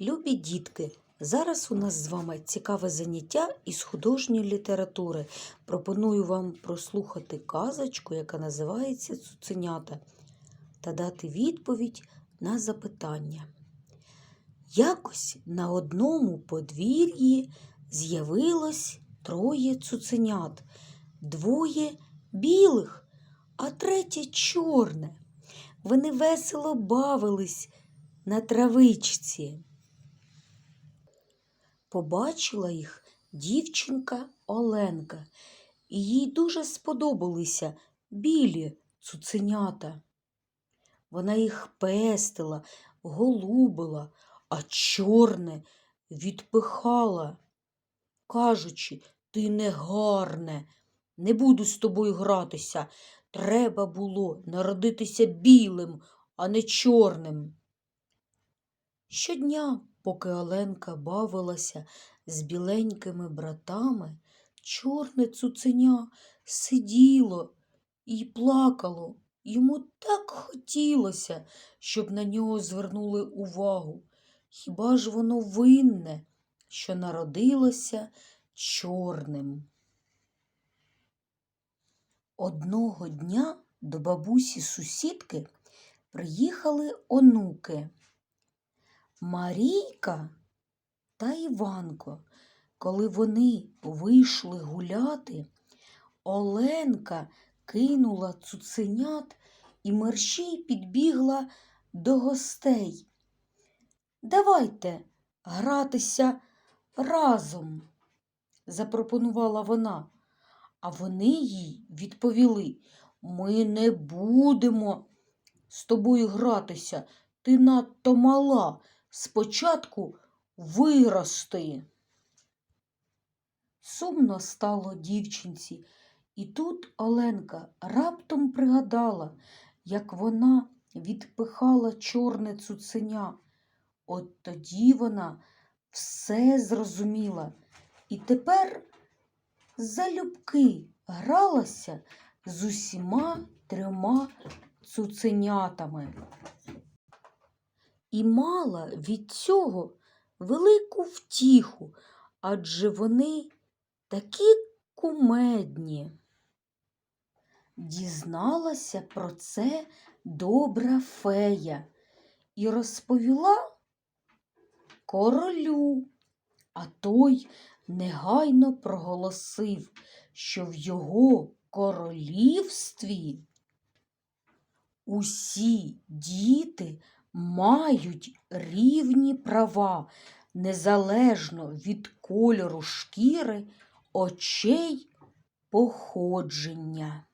Любі дітки, зараз у нас з вами цікаве заняття із художньої літератури. Пропоную вам прослухати казочку, яка називається Цуценята, та дати відповідь на запитання. Якось на одному подвір'ї з'явилось троє цуценят, двоє білих, а третє чорне. Вони весело бавились на травичці. Побачила їх дівчинка Оленка, і їй дуже сподобалися білі цуценята. Вона їх пестила, голубила, а чорне відпихала, кажучи, ти негарне, не буду з тобою гратися. Треба було народитися білим, а не чорним. Щодня, поки Оленка бавилася з біленькими братами, чорне цуценя сиділо і плакало. Йому так хотілося, щоб на нього звернули увагу. Хіба ж воно винне, що народилося чорним? Одного дня до бабусі сусідки приїхали онуки. Марійка та Іванко. Коли вони вийшли гуляти, Оленка кинула цуценят і мерщій підбігла до гостей. Давайте гратися разом, запропонувала вона. А вони їй відповіли ми не будемо з тобою гратися. Ти надто мала. Спочатку вирости. Сумно стало дівчинці, і тут Оленка раптом пригадала, як вона відпихала чорне цуценя. От тоді вона все зрозуміла і тепер залюбки гралася з усіма трьома цуценятами і мала від цього велику втіху, адже вони такі кумедні. Дізналася про це добра фея і розповіла королю, а той негайно проголосив, що в його королівстві усі діти мають рівні права незалежно від кольору шкіри, очей, походження.